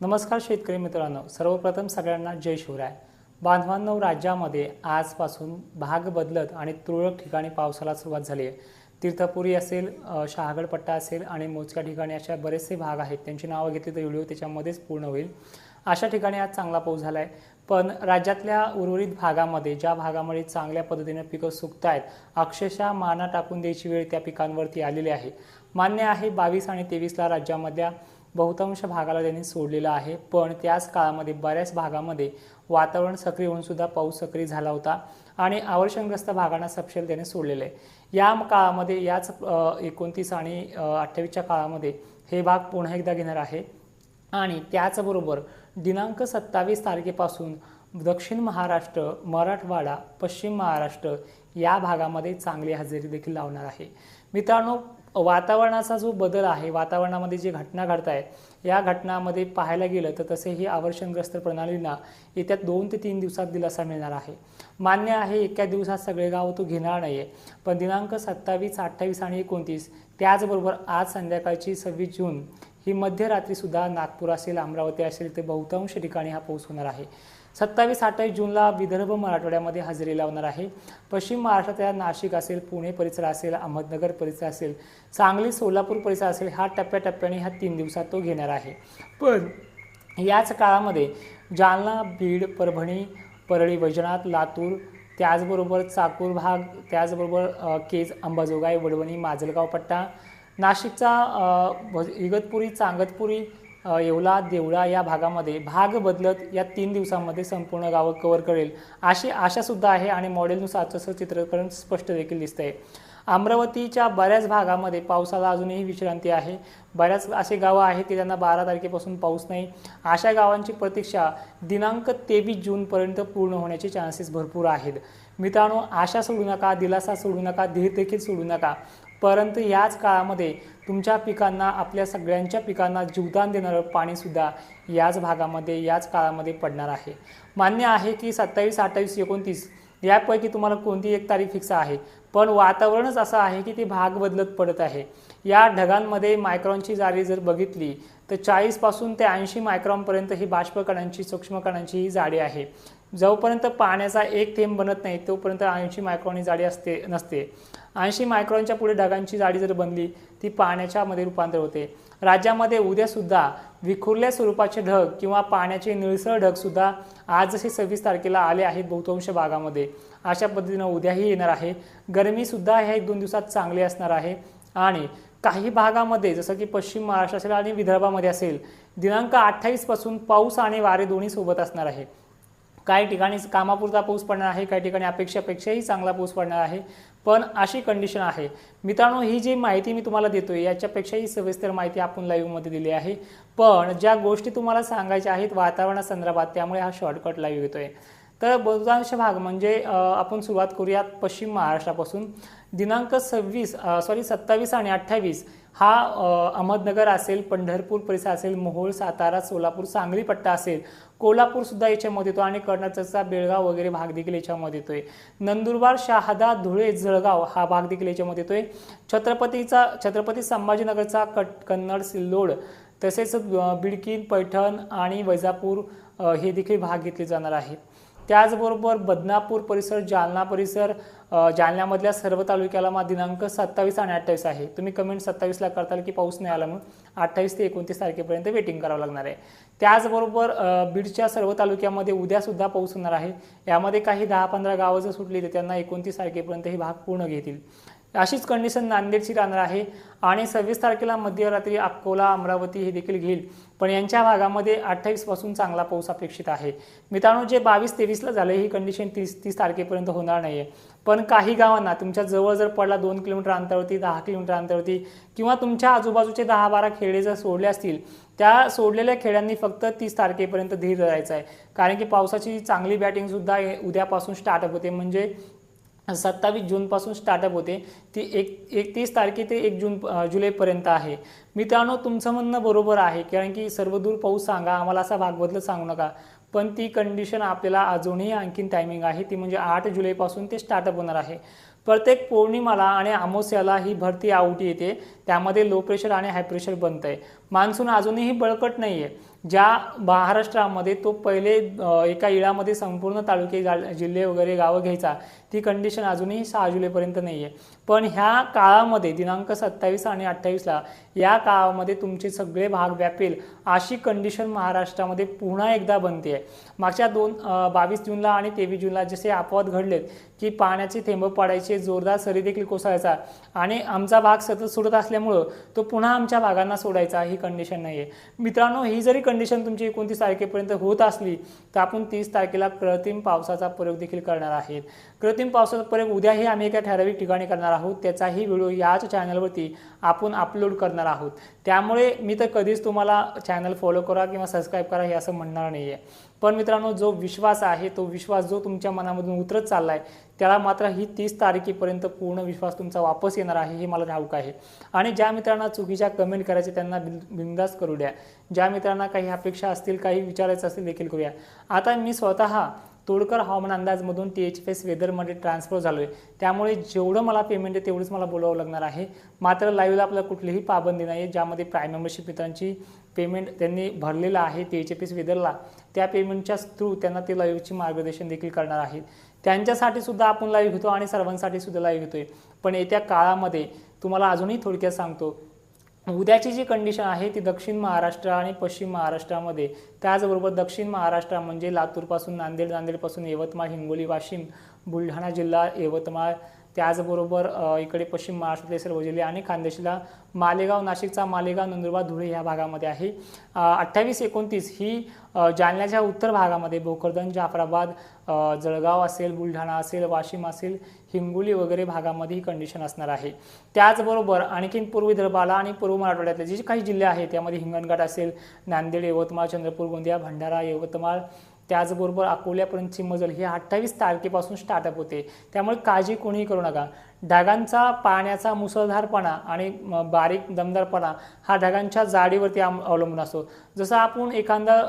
नमस्कार शेतकरी मित्रांनो. सर्वप्रथम सगळ्यांना जय शिवराय. बांधवांनो राज्यामध्ये आजपासून भाग बदलत आणि तुरळक ठिकाणी पावसाला सुरुवात झाली आहे. तीर्थपुरी असेल शहागडपट्टा शहागड पट्टा असेल आणि मोजक्या ठिकाणी अशा बरेचसे भाग आहेत. त्यांची नावं घेतली तर व्हिडिओ त्याच्यामध्येच पूर्ण होईल. अशा ठिकाणी आज चांगला पाऊस झाला आहे पण राज्यातल्या उर्वरित भागामध्ये ज्या भागामध्ये चांगल्या पद्धतीने पिकं सुकत आहेत अक्षरशः माना टाकून द्यायची वेळ त्या पिकांवरती आलेली आहे. मान्य आहे बावीस आणि तेवीसला राज्यामधल्या बहुतांश भागाला त्यांनी सोडलेलं आहे. पण त्याच काळामध्ये बऱ्याच भागामध्ये वातावरण सक्रिय होऊन सुद्धा पाऊस सक्रिय झाला होता आणि आवर्षणग्रस्त भागांना सपशेल त्याने सोडलेलं आहे या काळामध्ये याच एकोणतीस आणि अठ्ठावीसच्या काळामध्ये हे भाग पुन्हा एकदा घेणार आहे. आणि त्याचबरोबर दिनांक सत्तावीस तारखेपासून दक्षिण महाराष्ट्र मराठवाडा पश्चिम महाराष्ट्र या भागामध्ये चांगली हजेरी देखील लावणार आहे. मित्रांनो वातावरणाचा जो बदल आहे वातावरणामध्ये जी घटना घडत आहे या घटनामध्ये पाहायला गेलं तर तसे ही आवर्षणग्रस्त प्रणालींना येत्या दोन ते तीन दिवसात दिलासा मिळणार आहे. मान्य आहे एका दिवसात सगळे गाव तो घेणार नाही आहे पण दिनांक सत्तावीस अठ्ठावीस आणि एकोणतीस त्याचबरोबर आज संध्याकाळची सव्वीस जून ही मध्यरात्रीसुद्धा नागपूर असेल अमरावती असेल ते बहुतांश ठिकाणी हा पाऊस होणार आहे. सत्तावीस अठ्ठावीस जूनला विदर्भ मराठवाड्यामध्ये हजेरी लावणार आहे. पश्चिम महाराष्ट्रातल्या नाशिक असेल पुणे परिसर असेल अहमदनगर परिसर असेल सांगली सोलापूर परिसर असेल हा टप्प्याटप्प्याने ह्या तीन दिवसात तो घेणार आहे. पण याच काळामध्ये जालना बीड परभणी परळी वैजनाथ लातूर त्याचबरोबर चाकूर भाग त्याचबरोबर केज अंबाजोगाई वडवणी माजलगाव पट्टा नाशिकचा इगतपुरी चांगतपुरी येवला देवळा या भागामध्ये भाग बदलत या तीन दिवसांमध्ये संपूर्ण गावं कव्हर करेल. अशी आशासुद्धा आहे आणि मॉडेलनुसार तसं चित्रकरण स्पष्ट देखील दिसतंय. अमरावतीच्या बऱ्याच भागामध्ये पावसाला अजूनही विश्रांती आहे. बऱ्याच असे गावं आहेत की त्यांना बारा तारखेपासून पाऊस नाही. अशा गावांची प्रतीक्षा दिनांक तेवीस जूनपर्यंत पूर्ण होण्याचे चान्सेस भरपूर आहेत. मित्रांनो आशा सोडू नका दिलासा सोडू नका धीर देखील सोडू नका. परंतु याच काळामध्ये तुमच्या पिकांना आपल्या सगळ्यांच्या पिकांना जीवदान देणारं पाणीसुद्धा याच भागामध्ये याच काळामध्ये पडणार आहे. मान्य आहे की सत्तावीस अठ्ठावीस एकोणतीस यापैकी तुम्हाला कोणती एक तारीख फिक्स आहे? पण वातावरणच असं आहे की ते भाग बदलत पडत आहे. या ढगांमध्ये मायक्रॉनची जाडी जर बघितली तर चाळीसपासून ते ऐंशी मायक्रॉनपर्यंत ही बाष्पकणांची सूक्ष्मकणांची ही जाडी आहे. जोपर्यंत पाण्याचा एक थेंब बनत नाही तोपर्यंत ऐंशी मायक्रॉन ही जाडी असते नसते. ऐंशी मायक्रॉनच्या पुढे ढगांची जाडी जर बनली ती पाण्याच्यामध्ये रूपांतर होते. राज्यामध्ये उद्यासुद्धा विखुरल्या स्वरूपाचे ढग किंवा पाण्याचे निळसळ ढगसुद्धा आज जसे सव्वीस तारखेला आले आहेत बहुतांश भागामध्ये. अशा पद्धतीनं उद्याही येणार आहे. गरमीसुद्धा ह्या एक दोन दिवसात चांगली असणार आहे. आणि काही भागामध्ये जसं की पश्चिम महाराष्ट्र असेल आणि विदर्भामध्ये असेल दिनांक अठ्ठावीसपासून पाऊस आणि वारे दोन्ही सोबत असणार आहे. काही ठिकाणी कामापुरता पाऊस पडणार आहे काही ठिकाणी अपेक्षापेक्षाही चांगला पाऊस पडणार आहे. पण अशी कंडिशन आहे. मित्रांनो ही जी माहिती मी तुम्हाला देतोय याच्यापेक्षाही सविस्तर माहिती आपण लाईव्हमध्ये दिली आहे. पण ज्या गोष्टी तुम्हाला सांगायच्या आहेत वातावरणासंदर्भात त्यामुळे हा शॉर्टकट लाईव्ह येतोय. तर बहुतांश भाग म्हणजे आपण सुरुवात करूयात पश्चिम महाराष्ट्रापासून. दिनांक सव्वीस सॉरी सत्तावीस आणि अठ्ठावीस हा अहमदनगर असेल पंढरपूर परिसर असेल मोहोळ सातारा सोलापूर सांगली पट्टा असेल कोल्हापूर सुद्धा याच्यामध्ये येतो आणि कर्नाटकचा बेळगाव वगैरे भाग देखील याच्यामध्ये येतोय. नंदुरबार शहादा धुळे जळगाव हा भाग देखील याच्यामध्ये येतोय. छत्रपतीचा छत्रपती संभाजीनगरचा कट कन्नड सिल्लोड तसेच बिडकीन पैठण आणि वैजापूर हे देखील भाग घेतले जाणार आहेत. त्याचबरोबर बदनापूर परिसर जालना परिसर जालन्यामधल्या सर्व तालुक्याला मा दिनांक सत्तावीस आणि अठ्ठावीस आहे. तुम्ही कमेंट सत्तावीसला करताल की पाऊस नाही आला म्हणून अठ्ठावीस ते एकोणतीस तारखेपर्यंत वेटिंग करावं लागणार आहे. त्याचबरोबर बीडच्या सर्व तालुक्यामध्ये उद्यासुद्धा पाऊस होणार आहे. यामध्ये काही दहा पंधरा गावं जर सुटली तर त्यांना एकोणतीस तारखेपर्यंत हे भाग पूर्ण घेतील. अशीच कंडिशन नांदेडची राहणार आहे. आणि सव्वीस तारखेला मध्यरात्री अकोला अमरावती हे देखील घेईल. पण यांच्या भागामध्ये अठ्ठावीसपासून चांगला पाऊस अपेक्षित आहे. मित्रांनो जे बावीस तेवीसला झालं ही कंडिशन तीस तीस तारखेपर्यंत होणार नाही आहे पण काही गावांना तुमच्या जवळ जर पडला दोन किलोमीटर अंतरावरती दहा किलोमीटर अंतरावरती किंवा तुमच्या आजूबाजूचे दहा बारा खेडे जर सोडले असतील त्या सोडलेल्या खेड्यांनी फक्त तीस तारखेपर्यंत धीर धरायचा आहे. कारण की पावसाची चांगली बॅटिंगसुद्धा उद्यापासून स्टार्टअप होते. म्हणजे सत्तावीस जूनपासून स्टार्टअप होते. ती एक एकतीस तारखे ते एक जून जुलैपर्यंत आहे. मित्रांनो तुमचं म्हणणं बरोबर आहे कारण की सर्वदूर पाऊस सांगा आम्हाला असा भाग बदलत सांगू नका. पण ती कंडिशन आपल्याला अजूनही आणखीन टायमिंग आहे. ती म्हणजे आठ जुलैपासून ते स्टार्टअप होणार आहे. प्रत्येक पौर्णिमाला आणि अमावस्याला ही भरती आवटी येते. त्यामध्ये लो प्रेशर आणि हाय प्रेशर बनतं आहे मान्सून अजूनही बळकट नाही आहे ज्या महाराष्ट्रामध्ये तो पहिले एका इळामध्ये संपूर्ण तालुके गा- जिल्हे वगैरे गावं घ्यायचा ती कंडिशन अजूनही सहा जुलैपर्यंत नाही आहे पण ह्या काळामध्ये दिनांक सत्तावीस आणि अठ्ठावीसला या काळामध्ये तुमचे सगळे भाग व्यापेल अशी कंडिशन महाराष्ट्रामध्ये पुन्हा एकदा बनते आहे मागच्या दोन बावीस जूनला आणि तेवीस जूनला जसे अपवाद घडलेत की पाण्याचे थेंब पडायचे जोरदार सरी देखील कोसळायचा आणि आमचा भाग सतत सोडत असल्यामुळं तो पुन्हा आमच्या भागांना सोडायचा ही कंडिशन नाही आहे मित्रांनो ही जरी कंडिशन तुमची एकोणतीस तारखेपर्यंत होत असली तर आपण तीस तारखेला कृत्रिम पावसाचा प्रयोग देखील करणार आहेत. कृत्रिम पावसाचा प्रयोग उद्याही आम्ही एका ठराविक ठिकाणी करणार आहोत. त्याचाही व्हिडिओ याच चॅनलवरती आपण अपलोड करणार आहोत. त्यामुळे मी तर कधीच तुम्हाला चॅनल फॉलो करा किंवा सबस्क्राईब करा हे असं म्हणणार नाही आहे पण मित्रांनो जो विश्वास आहे तो विश्वास जो तुमच्या मनामधून उतरत चालला आहे त्याला मात्र ही तीस तारखेपर्यंत पूर्ण विश्वास तुमचा वापस येणार आहे हे मला ठाऊक आहे. आणि ज्या मित्रांना चुकीच्या कमेंट करायचे त्यांना बिन बिंदास करू द्या. ज्या मित्रांना काही अपेक्षा असतील काही विचारायचं असतील देखील करूया. आता मी स्वतः तोडकर हवामान अंदाजमधून टी एच एस वेदरमध्ये ट्रान्सफर झालो आहे त्यामुळे जेवढं मला पेमेंट आहे तेवढंच मला बोलावं लागणार आहे. मात्र लाईव्हला आपल्याला कुठलीही पाबंदी नाही आहे ज्यामध्ये प्राईम मेंबरशिप मित्रांची पेमेंट त्यांनी भरलेलं आहे टी एच एफ एस वेदरला. त्या पेमेंटच्या थ्रू त्यांना ते लाईव्हची मार्गदर्शन देखील करणार आहेत. त्यांच्यासाठी सुद्धा आपण लाईव्ह घेतो आणि सर्वांसाठी सुद्धा लाईव्ह घेतोय. पण येत्या काळामध्ये तुम्हाला अजूनही थोडक्यात सांगतो उद्याची जी कंडिशन आहे ती दक्षिण महाराष्ट्र आणि पश्चिम महाराष्ट्रामध्ये. त्याचबरोबर दक्षिण महाराष्ट्र म्हणजे लातूरपासून नांदेड नांदेडपासून यवतमाळ हिंगोली वाशिम बुलढाणा जिल्हा यवतमाळ त्याचबरोबर इकडे पश्चिम महाराष्ट्रातले सर्व जिल्हे आणि खानदेशला मालेगाव नाशिकचा मालेगाव नंदुरबार धुळे ह्या भागामध्ये आहे. अठ्ठावीस एकोणतीस ही जालन्याच्या उत्तर भागामध्ये भोकरदन जाफराबाद जळगाव असेल बुलढाणा असेल वाशिम असेल हिंगोली वगैरे भागामध्ये ही कंडिशन असणार आहे. त्याचबरोबर आणखीन पूर्व विदर्भाला आणि पूर्व मराठवाड्यातले जे काही जिल्हे आहेत त्यामध्ये हिंगणघाट असेल नांदेड यवतमाळ चंद्रपूर गोंदिया भंडारा यवतमाळ त्याचबरोबर अकोल्यापर्यंतची मजल ही अठ्ठावीस तारखेपासून स्टार्टअप होते. त्यामुळे काळजी कोणीही करू नका. ढगांचा पाण्याचा मुसळधारपणा आणि बारीक दमदारपणा हा ढगांच्या जाडीवरती अवलंबून असतो. जसं आपण एखादा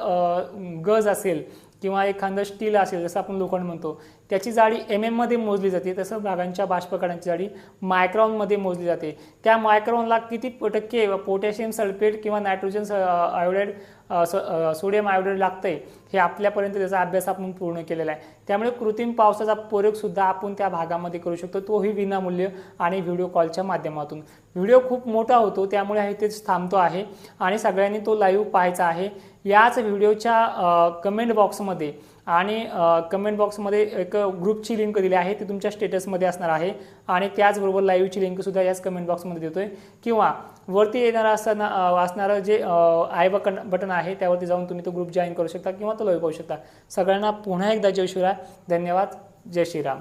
गज असेल किंवा एखादं स्टील असेल जसं आपण लोखंड म्हणतो त्याची जाडी एम एममध्ये मोजली जाते. तसं ढगांच्या बाष्पकणांची जाडी मायक्रॉनमध्ये मोजली जाते. त्या मायक्रॉनला किती टक्के पोटॅशियम सल्फेट किंवा नायट्रोजन आयोडाईड अ, स- अ, सोडियम आयोडाईड लागतंय हे आपल्यापर्यंत त्याचा अभ्यास आपण पूर्ण केलेला आहे. त्यामुळे कृत्रिम पावसाचा प्रयोगसुद्धा आपण त्या भागामध्ये करू शकतो. तोही विनामूल्य आणि व्हिडिओ कॉलच्या माध्यमातून. व्हिडिओ खूप मोठा होतो त्यामुळे हे तेच थांबतो आहे आणि सगळ्यांनी तो लाईव्ह पाहायचा आहे. याच व्हिडिओच्या कमेंट बॉक्समध्ये आणि कमेंट बॉक्समध्ये एक ग्रुपची लिंक दिली आहे ती तुमच्या स्टेटसमध्ये असणार आहे. आणि त्याचबरोबर लाईव्हची लिंकसुद्धा याच कमेंट बॉक्समध्ये देतो आहे किंवा वरती येणारं असताना असणारं जे आय बटन बटन आहे त्यावरती जाऊन तुम्ही तो ग्रुप जॉईन करू शकता किंवा तो लाईव्ह पाहू शकता. सगळ्यांना पुन्हा एकदा जय शिवराय धन्यवाद. जय श्रीराम.